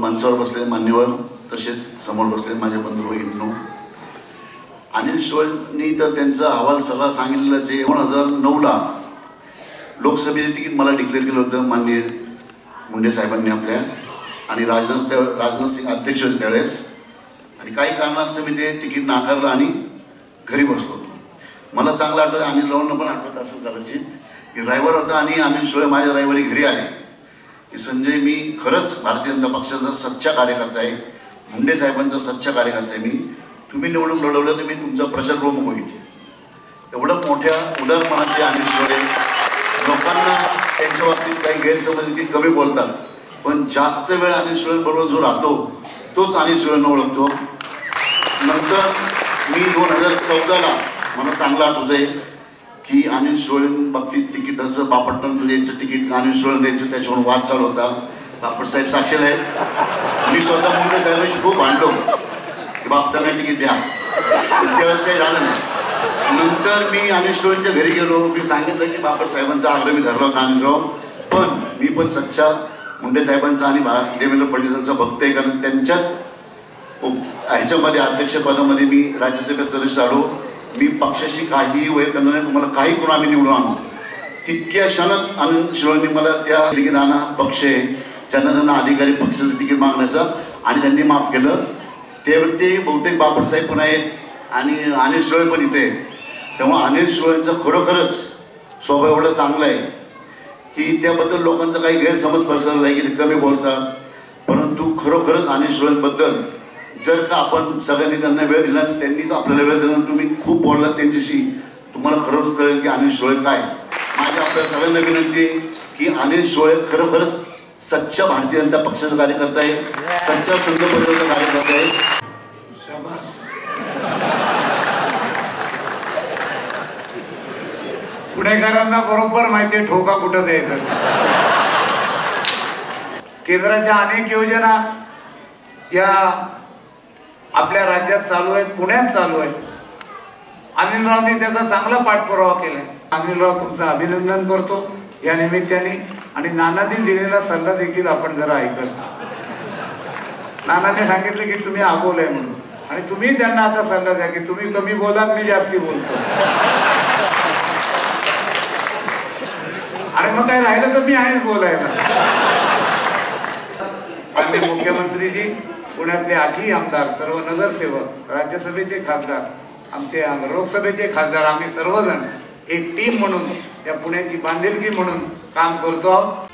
मंचावर बसलेले मान्यवर तसेच समोर बसलेले माझे बंधू भगिनींनो. अनिल शिवानी तर त्यांचा अहवाल सगळा सांगितलेलाच आहे. दोन हजार नऊला लोकसभेचे तिकीट मला डिक्लेअर केलं होतं माननीय मुंडे साहेबांनी आपल्या. आणि राजनाथ त्या राजनाथ सिंग अध्यक्ष होते त्यावेळेस. आणि काही कारणास्तव मी ते तिकीट नाकारलं आणि घरी बसलो होतो. मला चांगलं आठवतं अनिल रावांना पण आठवत असेल कदाचित की ड्रायव्हर होता आणि अनिल शिवाय माझ्या ड्रायव्हरी घरी आले. की संजय मी खरंच भारतीय जनता पक्षाचा सच्चा कार्यकर्ता आहे. मुंडे साहेबांचा सच्चा कार्यकर्ता आहे मी. तुम्ही निवडून लढवलं तर मी तुमचा प्रचार प्रमुख होईल. एवढं मोठ्या उदारपणाचे आम्ही शिवडे लोकांना त्यांच्या बाबतीत काही गैरसमज की कमी बोलतात. पण जास्त वेळ अनिल शिवबरोबर जो राहतो तोच अनिल शिवना ओळखतो. नंतर मी दोन हजार चौदाला मला चांगलं आठवतं आहे की अनिल शिवळें बाबतीत तिकीटाचं बापटनं द्यायचं तिकीट अनिल शिवळें द्यायचं त्याच्यावर वाद चालू होता. बापट साहेब साक्षीला आहेत. मी स्वतः मुंडे साहेबांशी खूप भांडलो. की बापटांना तिकीट द्या. त्यावेळेस काही झालं नाही. नंतर मी अनिल शिवळेंच्या घरी गेलो. मी सांगितलं की बापट साहेबांचा आग्रह मी धरला होता अनिलराव. पण मी पण सच्चा मुंडे साहेबांचा आणि देवेंद्र फडणवीसांचा भक्त आहे. कारण त्यांच्याच ह्याच्यामध्ये अध्यक्षपदामध्ये मी राज्यसभेत सदस्य आलो मी पक्षाशी काहीही वय करणार नाही तुम्हाला काही करून आम्ही निवडून आणू. तितक्या क्षणात आनंद शिरोनी मला त्या तिकीट आणा पक्ष आहे त्यांना त्यांना अधिकारी पक्षाचं तिकीट मागण्याचं आणि त्यांनी माफ केलं. ते बहुतेक बापटसाहेब पण आहेत आणि अनिल शिरोळे पण इथे आहेत. तेव्हा अनिल शिरोळेंचं खरोखरच स्वभाव एवढा चांगला आहे की त्याबद्दल लोकांचा काही गैरसमज पसरला आहे की ते कमी बोलतात. परंतु खरोखरच अनिल शिरोळेंबद्दल जर का आपण सगळ्यांनी त्यांना वेळ दिला आणि त्यांनी तो आपल्याला वेळ दिला आणि तुम्ही खूप बोललात त्यांच्याशी तुम्हाला खरंच कळेल की अनिल सोळे काय. माझ्या आपल्या सगळ्यांना विनंती आहे की अनिल सोळे खरोखरच सच्चा भारतीय जनता पक्षाचा कार्यकर्ता आहे सच्चा संघ पक्षाचा कार्यकर्ता आहे. शाबास. पुणेकरांना बरोबर माहिती आहे ठोका कुठं द्यायचा. केंद्राच्या अनेक योजना या आपल्या राज्यात चालू आहेत पुण्यात चालू आहेत. अनिलरावनी त्याचा चांगला पाठपुरावा केलाय. अनिलराव तुमचं अभिनंदन करतो या निमित्ताने आणि नानांनी दिलेला सल्ला देखील आपण जरा ऐकत नानाने सांगितलं की तुम्ही आगोलय म्हणून. आणि तुम्ही त्यांना आता सल्ला द्या की तुम्ही कमी बोला मी जास्ती बोलतो. आणि मग काय राहिलं तर मी आहेच बोलायला. आपले मुख्यमंत्रीजी पुण्यातले आठही आमदार सर्व नगरसेवक राज्यसभेचे खासदार आमचे लोकसभेचे खासदार आम्ही सर्वजण एक टीम म्हणून या पुण्याची बांधिलकी म्हणून काम करतो आहोत.